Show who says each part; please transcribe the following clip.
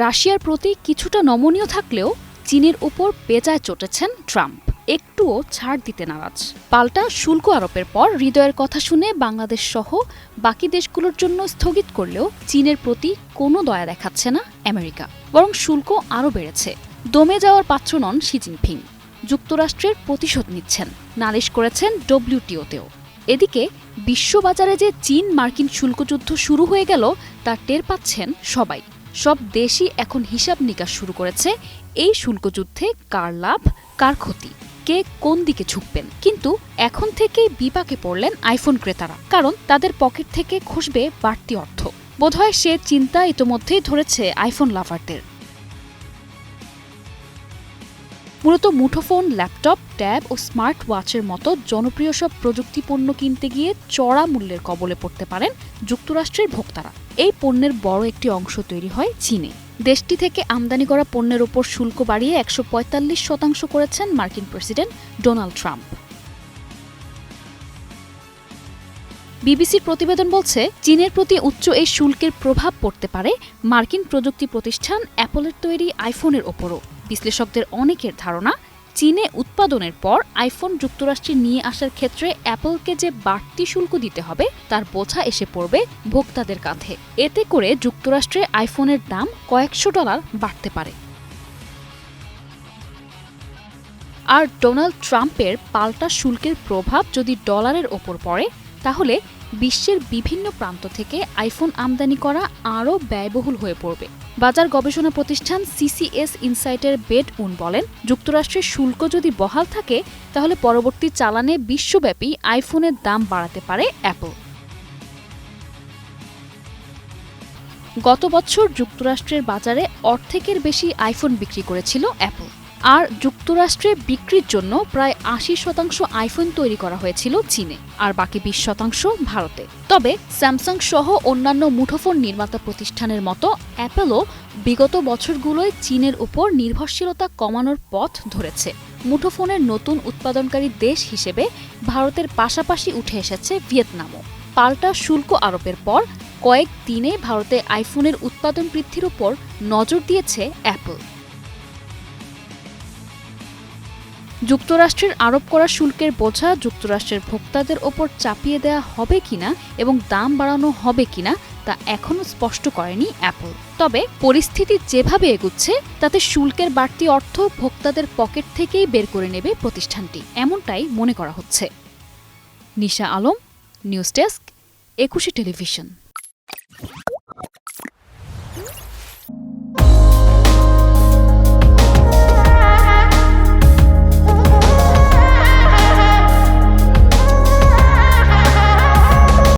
Speaker 1: রাশিয়ার প্রতি কিছুটা নমনীয় থাকলেও চীনের উপর বেজায় চটেছেন ট্রাম্প। একটুও ছাড় দিতে নারাজ। পাল্টা শুল্ক আরোপের পর হৃদয়ের কথা শুনে বাংলাদেশ সহ বাকি দেশগুলোর জন্য স্থগিত করলেও চীনের প্রতি কোনো দয়া দেখাচ্ছে না আমেরিকা। বরং শুল্ক আরও বেড়েছে। দমে যাওয়ার পাত্র নন শি জিনপিং যুক্তরাষ্ট্রের প্রতিশোধ নিচ্ছেন। নালিশ করেছেন ডব্লিউটিওতেও। এদিকে বিশ্ববাজারে যে চীন মার্কিন শুল্কযুদ্ধ শুরু হয়ে গেল, তা টের পাচ্ছেন সবাই। সব দেশই এখন হিসাব নিকাশ শুরু করেছে। এই শুল্ক যুদ্ধে কার লাভ, কার ক্ষতি, কে কোন দিকে ঝুঁকবেন? কিন্তু এখন থেকেই বিপাকে পড়লেন আইফোন ক্রেতারা, কারণ তাদের পকেট থেকে খসবে বাড়তি অর্থ। বোধহয় সে চিন্তা ইতোমধ্যেই ধরেছে আইফোন লাভারদের। মূলত মুঠোফোন, ল্যাপটপ, ট্যাব ও স্মার্ট ওয়াচের মতো জনপ্রিয় সব প্রযুক্তি পণ্য কিনতে গিয়ে চড়া মূল্যের কবলে পড়তে পারেন যুক্তরাষ্ট্রের ভোক্তারা। এই পণ্যের বড় একটি অংশ তৈরি হয় চীনে। দেশটি থেকে আমদানি করা পণ্যের ওপর শুল্ক বাড়িয়ে একশো পঁয়তাল্লিশ শতাংশ করেছেন মার্কিন প্রেসিডেন্ট ডোনাল্ড ট্রাম্প। বিবিসির প্রতিবেদন বলছে, চীনের প্রতি উচ্চ এই শুল্কের প্রভাব পড়তে পারে মার্কিন প্রযুক্তি প্রতিষ্ঠান অ্যাপলের তৈরি আইফোনের ওপরও। বিশ্লেষকদের অনেকের ধারণা, চীনে উৎপাদনের পর আইফোন যুক্তরাষ্ট্রে নিয়ে আসার ক্ষেত্রে অ্যাপলকে যে বাড়তি শুল্ক দিতে হবে, তার বোঝা এসে পড়বে ভোক্তাদের কাঁধে। এতে করে যুক্তরাষ্ট্রে আইফোনের দাম কয়েকশো ডলার বাড়তে পারে। আর ডোনাল্ড ট্রাম্পের পাল্টা শুল্কের প্রভাব যদি ডলারের ওপর পড়ে, তাহলে বিশ্বের বিভিন্ন প্রান্ত থেকে আইফোন আমদানি করা আরও ব্যয়বহুল হয়ে পড়বে। বাজার গবেষণা প্রতিষ্ঠান সিসিএস ইনসাইটের বেড উন বলেন, যুক্তরাষ্ট্রের শুল্ক যদি বহাল থাকে, তাহলে পরবর্তী চালানে বিশ্বব্যাপী আইফোনের দাম বাড়াতে পারে অ্যাপল। গত বছর যুক্তরাষ্ট্রের বাজারে অর্ধেকের বেশি আইফোন বিক্রি করেছিল অ্যাপল। আর যুক্তরাষ্ট্রে বিক্রির জন্য প্রায় আশি শতাংশ আইফোন তৈরি করা হয়েছিল চীনে, আর বাকি বিশ শতাংশ ভারতে। তবে স্যামসাং সহ অন্যান্য মুঠোফোন নির্মাতা প্রতিষ্ঠানের মতো অ্যাপেলও বিগত বছরগুলোয় চীনের উপর নির্ভরশীলতা কমানোর পথ ধরেছে। মুঠোফোনের নতুন উৎপাদনকারী দেশ হিসেবে ভারতের পাশাপাশি উঠে এসেছে ভিয়েতনামও। পাল্টা শুল্ক আরোপের পর কয়েক দিনে ভারতে আইফোনের উৎপাদন বৃদ্ধির উপর নজর দিয়েছে অ্যাপল। যুক্তরাষ্ট্রের আরোপ করা শুল্কের বোঝা যুক্তরাষ্ট্রের ভোক্তাদের ওপর চাপিয়ে দেওয়া হবে কিনা এবং দাম বাড়ানো হবে কিনা তা এখনও স্পষ্ট করেনি অ্যাপল। তবে পরিস্থিতি যেভাবে এগুচ্ছে, তাতে শুল্কের বাড়তি অর্থ ভোক্তাদের পকেট থেকেই বের করে নেবে প্রতিষ্ঠানটি, এমনটাই মনে করা হচ্ছে। Nisha Alam, news desk, Ekushey television.